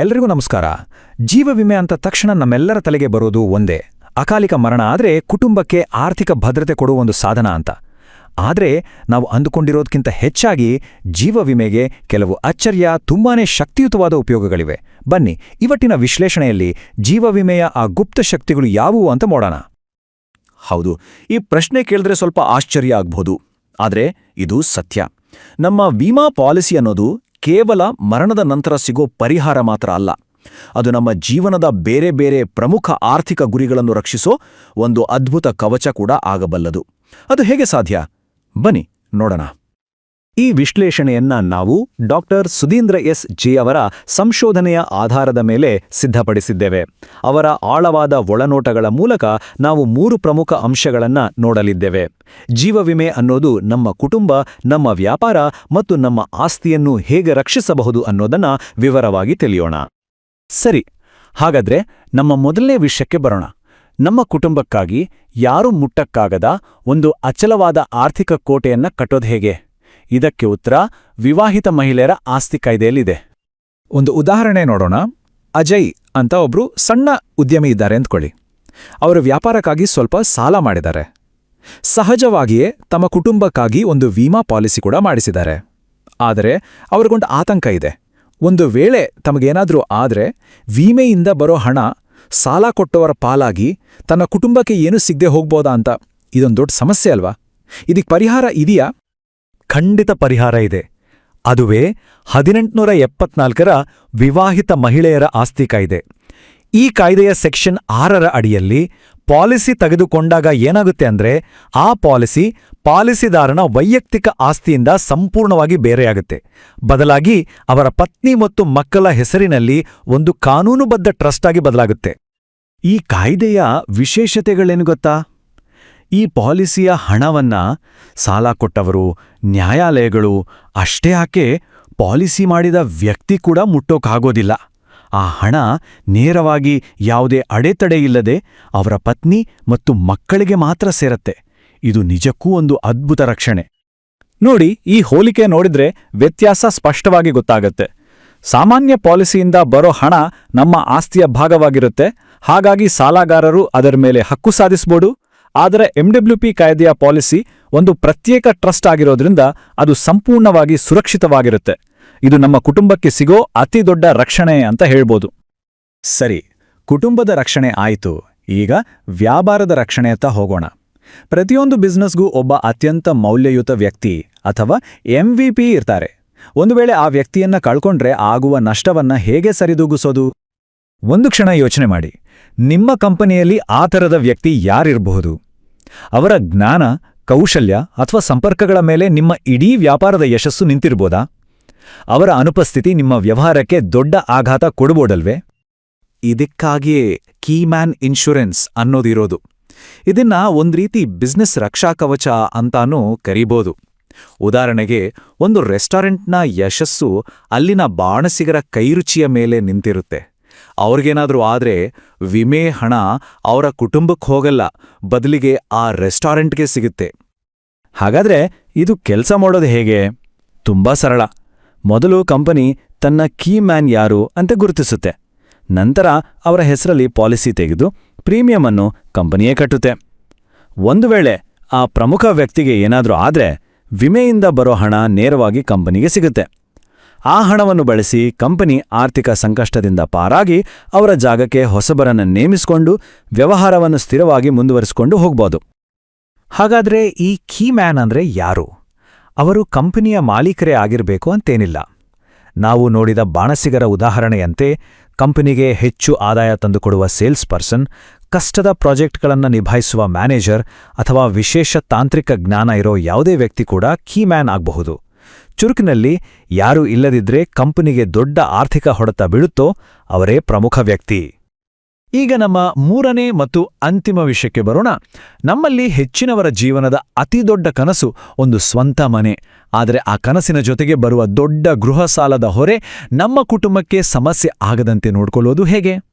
ಎಲ್ರಿಗೂ ನಮಸ್ಕಾರ. ಜೀವ ವಿಮೆ ಅಂತ ತಕ್ಷಣ ನಮ್ಮೆಲ್ಲರ ತಲೆಗೆ ಬರೋದು ಒಂದೇ. ಅಕಾಲಿಕ ಮರಣ ಆದರೆ ಕುಟುಂಬಕ್ಕೆ ಆರ್ಥಿಕ ಭದ್ರತೆ ಕೊಡುವ ಒಂದು ಸಾಧನ ಅಂತ. ಆದರೆ ನಾವು ಅಂದುಕೊಂಡಿರೋದಕ್ಕಿಂತ ಹೆಚ್ಚಾಗಿ ಜೀವ ವಿಮೆಗೆ ಕೆಲವು ಅಚ್ಚರಿಯ, ತುಂಬಾನೇ ಶಕ್ತಿಯುತವಾದ ಉಪಯೋಗಗಳಿವೆ. ಬನ್ನಿ, ಇವತ್ತಿನ ವಿಶ್ಲೇಷಣೆಯಲ್ಲಿ ಜೀವ ವಿಮೆಯ ಆ ಗುಪ್ತ ಶಕ್ತಿಗಳು ಯಾವುವು ಅಂತ ನೋಡೋಣ. ಹೌದು, ಈ ಪ್ರಶ್ನೆ ಕೇಳಿದ್ರೆ ಸ್ವಲ್ಪ ಆಶ್ಚರ್ಯ ಆಗ್ಬೋದು. ಆದರೆ ಇದು ಸತ್ಯ. ನಮ್ಮ ವಿಮಾ ಪಾಲಿಸಿ ಅನ್ನೋದು ಕೇವಲ ಮರಣದ ನಂತರ ಸಿಗೋ ಪರಿಹಾರ ಮಾತ್ರ ಅಲ್ಲ. ಅದು ನಮ್ಮ ಜೀವನದ ಬೇರೆ ಬೇರೆ ಪ್ರಮುಖ ಆರ್ಥಿಕ ಗುರಿಗಳನ್ನು ರಕ್ಷಿಸೋ ಒಂದು ಅದ್ಭುತ ಕವಚ ಕೂಡ ಆಗಬಲ್ಲದು. ಅದು ಹೇಗೆ ಸಾಧ್ಯ? ಬನ್ನಿ, ನೋಡೋಣ. ಈ ವಿಶ್ಲೇಷಣೆಯನ್ನ ನಾವು ಡಾಕ್ಟರ್ ಸುಧೀಂದ್ರ ಎಸ್ ಜಿ ಅವರ ಸಂಶೋಧನೆಯ ಆಧಾರದ ಮೇಲೆ ಸಿದ್ಧಪಡಿಸಿದ್ದೇವೆ. ಅವರ ಆಳವಾದ ಒಳನೋಟಗಳ ಮೂಲಕ ನಾವು ಮೂರು ಪ್ರಮುಖ ಅಂಶಗಳನ್ನು ನೋಡಲಿದ್ದೇವೆ. ಜೀವವಿಮೆ ಅನ್ನೋದು ನಮ್ಮ ಕುಟುಂಬ, ನಮ್ಮ ವ್ಯಾಪಾರ ಮತ್ತು ನಮ್ಮ ಆಸ್ತಿಯನ್ನು ಹೇಗೆ ರಕ್ಷಿಸಬಹುದು ಅನ್ನೋದನ್ನ ವಿವರವಾಗಿ ತಿಳಿಯೋಣ. ಸರಿ, ಹಾಗಾದ್ರೆ ನಮ್ಮ ಮೊದಲನೇ ವಿಷಯಕ್ಕೆ ಬರೋಣ. ನಮ್ಮ ಕುಟುಂಬಕ್ಕಾಗಿ ಯಾರೂ ಮುಟ್ಟಕ್ಕಾಗದ ಒಂದು ಅಚಲವಾದ ಆರ್ಥಿಕ ಕೋಟೆಯನ್ನ ಕಟ್ಟೋದು ಹೇಗೆ? ಇದಕ್ಕೆ ಉತ್ತರ, ವಿವಾಹಿತ ಮಹಿಳೆಯರ ಆಸ್ತಿ ಕಾಯ್ದೆಯಲ್ಲಿದೆ. ಒಂದು ಉದಾಹರಣೆ ನೋಡೋಣ. ಅಜಯ್ ಅಂತ ಒಬ್ರು ಸಣ್ಣ ಉದ್ಯಮಿ ಇದ್ದಾರೆ ಅಂದ್ಕೊಳ್ಳಿ. ಅವರು ವ್ಯಾಪಾರಕ್ಕಾಗಿ ಸ್ವಲ್ಪ ಸಾಲ ಮಾಡಿದ್ದಾರೆ. ಸಹಜವಾಗಿಯೇ ತಮ್ಮ ಕುಟುಂಬಕ್ಕಾಗಿ ಒಂದು ವಿಮಾ ಪಾಲಿಸಿ ಕೂಡ ಮಾಡಿಸಿದ್ದಾರೆ. ಆದರೆ ಅವ್ರಿಗೊಂದು ಆತಂಕ ಇದೆ. ಒಂದು ವೇಳೆ ತಮಗೇನಾದರೂ ಆದರೆ ವಿಮೆಯಿಂದ ಬರೋ ಹಣ ಸಾಲ ಕೊಟ್ಟವರ ಪಾಲಾಗಿ ತನ್ನ ಕುಟುಂಬಕ್ಕೆ ಏನು ಸಿಗದೆ ಹೋಗ್ಬೋದಾ ಅಂತ ಇದೊಂದು ದೊಡ್ಡ ಸಮಸ್ಯೆ ಅಲ್ವಾ? ಇದಕ್ಕೆ ಪರಿಹಾರ ಇದೆಯಾ? ಖಂಡಿತ ಪರಿಹಾರ ಇದೆ. ಅದುವೇ ಹದಿನೆಂಟುನೂರ ಎಪ್ಪತ್ನಾಲ್ಕರ ವಿವಾಹಿತ ಮಹಿಳೆಯರ ಆಸ್ತಿ ಕಾಯ್ದೆ ಈ ಕಾಯ್ದೆಯ ಸೆಕ್ಷನ್ ಆರರ ಅಡಿಯಲ್ಲಿ ಪಾಲಿಸಿ ತೆಗೆದುಕೊಂಡಾಗ ಏನಾಗುತ್ತೆ ಅಂದ್ರೆ ಆ ಪಾಲಿಸಿ ಪಾಲಿಸಿದಾರನ ವೈಯಕ್ತಿಕ ಆಸ್ತಿಯಿಂದ ಸಂಪೂರ್ಣವಾಗಿ ಬೇರೆಯಾಗುತ್ತೆ. ಬದಲಾಗಿ ಅವರ ಪತ್ನಿ ಮತ್ತು ಮಕ್ಕಳ ಹೆಸರಿನಲ್ಲಿ ಒಂದು ಕಾನೂನುಬದ್ಧ ಟ್ರಸ್ಟ್ ಆಗಿ ಬದಲಾಗುತ್ತೆ. ಈ ಕಾಯ್ದೆಯ ವಿಶೇಷತೆಗಳೇನು ಗೊತ್ತಾ? ಈ ಪಾಲಿಸಿಯ ಹಣವನ್ನ ಸಾಲ ಕೊಟ್ಟವರು, ನ್ಯಾಯಾಲಯಗಳು ಅಷ್ಟೇ ಆಕೆ ಪಾಲಿಸಿ ಮಾಡಿದ ವ್ಯಕ್ತಿ ಕೂಡ ಮುಟ್ಟೋಕ್ಕಾಗೋದಿಲ್ಲ ಆ ಹಣ ನೇರವಾಗಿ ಯಾವುದೇ ಅಡೆತಡೆ ಇಲ್ಲದೆ ಅವರ ಪತ್ನಿ ಮತ್ತು ಮಕ್ಕಳಿಗೆ ಮಾತ್ರ ಸೇರತ್ತೆ. ಇದು ನಿಜಕ್ಕೂ ಒಂದು ಅದ್ಭುತ ರಕ್ಷಣೆ. ನೋಡಿ, ಈ ಹೋಲಿಕೆ ನೋಡಿದ್ರೆ ವ್ಯತ್ಯಾಸ ಸ್ಪಷ್ಟವಾಗಿ ಗೊತ್ತಾಗತ್ತೆ. ಸಾಮಾನ್ಯ ಪಾಲಿಸಿಯಿಂದ ಬರೋ ಹಣ ನಮ್ಮ ಆಸ್ತಿಯ ಭಾಗವಾಗಿರುತ್ತೆ. ಹಾಗಾಗಿ ಸಾಲಗಾರರು ಅದರ ಮೇಲೆ ಹಕ್ಕು ಸಾಧಿಸ್ಬೋದು. ಆದರೆ ಎಂಡಬ್ಲ್ಯೂಪಿ ಕಾಯ್ದೆಯ ಪಾಲಿಸಿ ಒಂದು ಪ್ರತ್ಯೇಕ ಟ್ರಸ್ಟ್ ಆಗಿರೋದ್ರಿಂದ ಅದು ಸಂಪೂರ್ಣವಾಗಿ ಸುರಕ್ಷಿತವಾಗಿರುತ್ತೆ. ಇದು ನಮ್ಮ ಕುಟುಂಬಕ್ಕೆ ಸಿಗೋ ಅತಿ ದೊಡ್ಡ ರಕ್ಷಣೆ ಅಂತ ಹೇಳ್ಬೋದು. ಸರಿ, ಕುಟುಂಬದ ರಕ್ಷಣೆ ಆಯಿತು. ಈಗ ವ್ಯಾಪಾರದ ರಕ್ಷಣೆಯತ್ತ ಹೋಗೋಣ. ಪ್ರತಿಯೊಂದು ಬಿಸ್ನೆಸ್ಗೂ ಒಬ್ಬ ಅತ್ಯಂತ ಮೌಲ್ಯಯುತ ವ್ಯಕ್ತಿ ಅಥವಾ ಎಂವಿಪಿ ಇರ್ತಾರೆ. ಒಂದು ವೇಳೆ ಆ ವ್ಯಕ್ತಿಯನ್ನ ಕಳ್ಕೊಂಡ್ರೆ ಆಗುವ ನಷ್ಟವನ್ನ ಹೇಗೆ ಸರಿದೂಗಿಸೋದು? ಒಂದು ಕ್ಷಣ ಯೋಚನೆ ಮಾಡಿ. ನಿಮ್ಮ ಕಂಪನಿಯಲ್ಲಿ ಆ ಥರದ ವ್ಯಕ್ತಿ ಯಾರಿರಬಹುದು? ಅವರ ಜ್ಞಾನ, ಕೌಶಲ್ಯ ಅಥವಾ ಸಂಪರ್ಕಗಳ ಮೇಲೆ ನಿಮ್ಮ ಇಡೀ ವ್ಯಾಪಾರದ ಯಶಸ್ಸು ನಿಂತಿರ್ಬೋದಾ? ಅವರ ಅನುಪಸ್ಥಿತಿ ನಿಮ್ಮ ವ್ಯವಹಾರಕ್ಕೆ ದೊಡ್ಡ ಆಘಾತ ಕೊಡಬೋದಲ್ವೇ? ಇದಕ್ಕಾಗಿಯೇ ಕೀಮ್ಯಾನ್ ಇನ್ಶೂರೆನ್ಸ್ ಅನ್ನೋದಿರೋದು. ಇದನ್ನ ಒಂದ್ ರೀತಿ ಬಿಸ್ನೆಸ್ ರಕ್ಷಾ ಕವಚ ಅಂತಾನೂ ಕರೀಬೋದು. ಉದಾಹರಣೆಗೆ, ಒಂದು ರೆಸ್ಟಾರೆಂಟ್ನ ಯಶಸ್ಸು ಅಲ್ಲಿನ ಬಾಣಸಿಗರ ಕೈರುಚಿಯ ಮೇಲೆ ನಿಂತಿರುತ್ತೆ. ಅವ್ರಿಗೇನಾದ್ರೂ ಆದ್ರೆ ವಿಮೆ ಹಣ ಅವರ ಕುಟುಂಬಕ್ಕೆ ಹೋಗಲ್ಲ, ಬದಲಿಗೆ ಆ ರೆಸ್ಟಾರೆಂಟ್ಗೆ ಸಿಗುತ್ತೆ. ಹಾಗಾದ್ರೆ ಇದು ಕೆಲಸ ಮಾಡೋದು ಹೇಗೆ? ತುಂಬಾ ಸರಳ. ಮೊದಲು ಕಂಪನಿ ತನ್ನ ಕೀ ಮ್ಯಾನ್ ಯಾರು ಅಂತ ಗುರುತಿಸುತ್ತೆ. ನಂತರ ಅವರ ಹೆಸರಲ್ಲಿ ಪಾಲಿಸಿ ತೆಗೆದು ಪ್ರೀಮಿಯಂ ಅನ್ನು ಕಂಪನಿಯೇ ಕಟ್ಟುತ್ತೆ. ಒಂದು ವೇಳೆ ಆ ಪ್ರಮುಖ ವ್ಯಕ್ತಿಗೆ ಏನಾದರೂ ಆದ್ರೆ ವಿಮೆಯಿಂದ ಬರೋ ಹಣ ನೇರವಾಗಿ ಕಂಪನಿಗೆ ಸಿಗುತ್ತೆ. ಆ ಹಣವನ್ನು ಬಳಸಿ ಕಂಪನಿ ಆರ್ಥಿಕ ಸಂಕಷ್ಟದಿಂದ ಪಾರಾಗಿ ಅವರ ಜಾಗಕ್ಕೆ ಹೊಸಬರನ್ನು ನೇಮಿಸಿಕೊಂಡು ವ್ಯವಹಾರವನ್ನು ಸ್ಥಿರವಾಗಿ ಮುಂದುವರಿಸಿಕೊಂಡು ಹೋಗ್ಬೋದು. ಹಾಗಾದ್ರೆ ಈ ಕೀ ಮ್ಯಾನ್ ಅಂದ್ರೆ ಯಾರು? ಅವರು ಕಂಪನಿಯ ಮಾಲೀಕರೇ ಆಗಿರಬೇಕು ಅಂತೇನಿಲ್ಲ. ನಾವು ನೋಡಿದ ಬಾಣಸಿಗರ ಉದಾಹರಣೆಯಂತೆ ಕಂಪನಿಗೆ ಹೆಚ್ಚು ಆದಾಯ ತಂದುಕೊಡುವ ಸೇಲ್ಸ್ ಪರ್ಸನ್ ಕಷ್ಟದ ಪ್ರಾಜೆಕ್ಟ್ಗಳನ್ನು ನಿಭಾಯಿಸುವ ಮ್ಯಾನೇಜರ್ ಅಥವಾ ವಿಶೇಷ ತಾಂತ್ರಿಕ ಜ್ಞಾನ ಇರೋ ಯಾವುದೇ ವ್ಯಕ್ತಿ ಕೂಡ ಕೀ ಮ್ಯಾನ್ ಆಗಬಹುದು. ಚುರುಕಿನಲ್ಲಿ ಯಾರೂ ಇಲ್ಲದಿದ್ರೆ ಕಂಪನಿಗೆ ದೊಡ್ಡ ಆರ್ಥಿಕ ಹೊಡೆತ ಬೀಳುತ್ತೋ ಅವರೇ ಪ್ರಮುಖ ವ್ಯಕ್ತಿ. ಈಗ ನಮ್ಮ ಮೂರನೇ ಮತ್ತು ಅಂತಿಮ ವಿಷಯಕ್ಕೆ ಬರೋಣ. ನಮ್ಮಲ್ಲಿ ಹೆಚ್ಚಿನವರ ಜೀವನದ ಅತಿದೊಡ್ಡ ಕನಸು ಒಂದು ಸ್ವಂತ ಮನೆ. ಆದರೆ ಆ ಕನಸಿನ ಜೊತೆಗೆ ಬರುವ ದೊಡ್ಡ ಗೃಹ ಸಾಲದ ಹೊರೆ ನಮ್ಮ ಕುಟುಂಬಕ್ಕೆ ಸಮಸ್ಯೆ ಆಗದಂತೆ ನೋಡ್ಕೊಳ್ಳೋದು ಹೇಗೆ?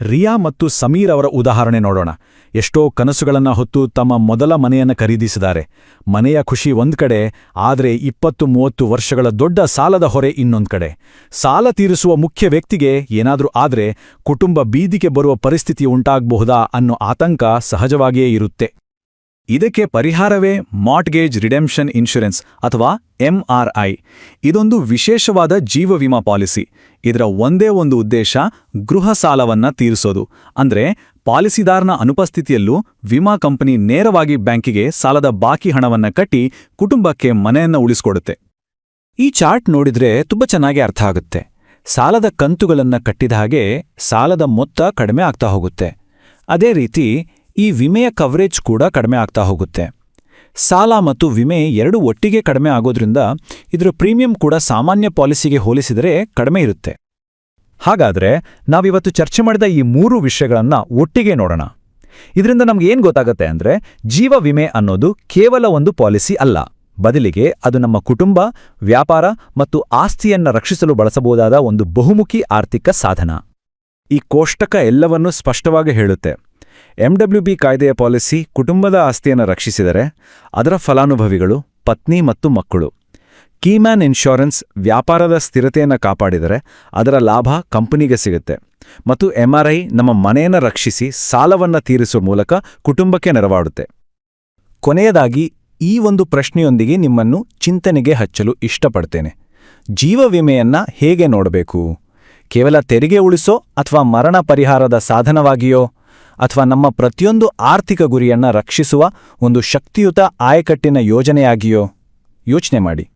ರಿಯಾ ಮತ್ತು ಸಮೀರ್ ಅವರ ಉದಾಹರಣೆ ನೋಡೋಣ. ಎಷ್ಟೋ ಕನಸುಗಳನ್ನು ಹೊತ್ತು ತಮ್ಮ ಮೊದಲ ಮನೆಯನ್ನು ಖರೀದಿಸಿದ್ದಾರೆ. ಮನೆಯ ಖುಷಿ ಒಂದ್ಕಡೆ ಆದರೆ ಇಪ್ಪತ್ತು ಮೂವತ್ತು ವರ್ಷಗಳ ದೊಡ್ಡ ಸಾಲದ ಹೊರೆ ಇನ್ನೊಂದು ಕಡೆ. ಸಾಲ ತೀರಿಸುವ ಮುಖ್ಯ ವ್ಯಕ್ತಿಗೆ ಏನಾದರೂ ಆದರೆ ಕುಟುಂಬ ಬೀದಿಗೆ ಬರುವ ಪರಿಸ್ಥಿತಿ ಉಂಟಾಗಬಹುದಾ ಅನ್ನೋ ಆತಂಕ ಸಹಜವಾಗಿಯೇ ಇರುತ್ತೆ. ಇದಕ್ಕೆ ಪರಿಹಾರವೇ ಮಾರ್ಟ್ಗೇಜ್ ರಿಡೆಂಪ್ಷನ್ ಇನ್ಶೂರೆನ್ಸ್ ಅಥವಾ ಎಂಆರ್ಐ ಇದೊಂದು ವಿಶೇಷವಾದ ಜೀವ ವಿಮಾ ಪಾಲಿಸಿ. ಇದರ ಒಂದೇ ಒಂದು ಉದ್ದೇಶ ಗೃಹ ಸಾಲವನ್ನ ತೀರಿಸೋದು. ಅಂದ್ರೆ ಪಾಲಿಸಿದಾರನ ಅನುಪಸ್ಥಿತಿಯಲ್ಲೂ ವಿಮಾ ಕಂಪನಿ ನೇರವಾಗಿ ಬ್ಯಾಂಕಿಗೆ ಸಾಲದ ಬಾಕಿ ಹಣವನ್ನ ಕಟ್ಟಿ ಕುಟುಂಬಕ್ಕೆ ಮನೆಯನ್ನ ಉಳಿಸ್ಕೊಡುತ್ತೆ. ಈ ಚಾರ್ಟ್ ನೋಡಿದ್ರೆ ತುಂಬಾ ಚೆನ್ನಾಗಿ ಅರ್ಥ ಆಗುತ್ತೆ. ಸಾಲದ ಕಂತುಗಳನ್ನ ಕಟ್ಟಿದ ಹಾಗೆ ಸಾಲದ ಮೊತ್ತ ಕಡಿಮೆ ಆಗ್ತಾ ಹೋಗುತ್ತೆ. ಅದೇ ರೀತಿ ಈ ವಿಮೆಯ ಕವರೇಜ್ ಕೂಡ ಕಡಿಮೆ ಆಗ್ತಾ ಹೋಗುತ್ತೆ. ಸಾಲ ಮತ್ತು ವಿಮೆ ಎರಡು ಒಟ್ಟಿಗೆ ಕಡಿಮೆ ಆಗೋದ್ರಿಂದ ಇದರ ಪ್ರೀಮಿಯಂ ಕೂಡ ಸಾಮಾನ್ಯ ಪಾಲಿಸಿಗೆ ಹೋಲಿಸಿದರೆ ಕಡಿಮೆ ಇರುತ್ತೆ. ಹಾಗಾದ್ರೆ ನಾವಿವತ್ತು ಚರ್ಚೆ ಮಾಡಿದ ಈ ಮೂರು ವಿಷಯಗಳನ್ನು ಒಟ್ಟಿಗೆ ನೋಡೋಣ. ಇದರಿಂದ ನಮ್ಗೆ ಏನು ಗೊತ್ತಾಗತ್ತೆ ಅಂದ್ರೆ ಜೀವ ವಿಮೆ ಅನ್ನೋದು ಕೇವಲ ಒಂದು ಪಾಲಿಸಿ ಅಲ್ಲ. ಬದಲಿಗೆ ಅದು ನಮ್ಮ ಕುಟುಂಬ, ವ್ಯಾಪಾರ ಮತ್ತು ಆಸ್ತಿಯನ್ನ ರಕ್ಷಿಸಲು ಬಳಸಬಹುದಾದ ಒಂದು ಬಹುಮುಖಿ ಆರ್ಥಿಕ ಸಾಧನ. ಈ ಕೋಷ್ಟಕ ಎಲ್ಲವನ್ನೂ ಸ್ಪಷ್ಟವಾಗಿ ಹೇಳುತ್ತೆ. ಎಂಡಬ್ಲ್ಯೂಬಿ ಕಾಯ್ದೆಯ ಪಾಲಿಸಿ ಕುಟುಂಬದ ಆಸ್ತಿಯನ್ನು ರಕ್ಷಿಸಿದರೆ ಅದರ ಫಲಾನುಭವಿಗಳು, ಪತ್ನಿ ಮತ್ತು ಮಕ್ಕಳು. ಕೀಮ್ಯಾನ್ ಇನ್ಶೂರೆನ್ಸ್ ವ್ಯಾಪಾರದ ಸ್ಥಿರತೆಯನ್ನು ಕಾಪಾಡಿದರೆ ಅದರ ಲಾಭ ಕಂಪನಿಗೆ ಸಿಗುತ್ತೆ. ಮತ್ತು ಎಂಆರ್ಐ ನಮ್ಮ ಮನೆಯನ್ನು ರಕ್ಷಿಸಿ ಸಾಲವನ್ನು ತೀರಿಸುವ ಮೂಲಕ ಕುಟುಂಬಕ್ಕೆ ನೆರವಾಡುತ್ತೆ. ಕೊನೆಯದಾಗಿ ಈ ಒಂದು ಪ್ರಶ್ನೆಯೊಂದಿಗೆ ನಿಮ್ಮನ್ನು ಚಿಂತನೆಗೆ ಹಚ್ಚಲು ಇಷ್ಟಪಡ್ತೇನೆ. ಜೀವ ವಿಮೆಯನ್ನ ಹೇಗೆ ನೋಡಬೇಕು? ಕೇವಲ ತೆರಿಗೆ ಉಳಿಸೋ ಅಥವಾ ಮರಣ ಪರಿಹಾರದ ಸಾಧನವಾಗಿಯೋ? ಅಥವಾ ನಮ್ಮ ಪ್ರತಿಯೊಂದು ಆರ್ಥಿಕ ಗುರಿಯನ್ನ ರಕ್ಷಿಸುವ ಒಂದು ಶಕ್ತಿಯುತ ಆಯಕಟ್ಟಿನ ಯೋಜನೆಯಾಗಿಯೋ ಯೋಚನೆ ಮಾಡಿ.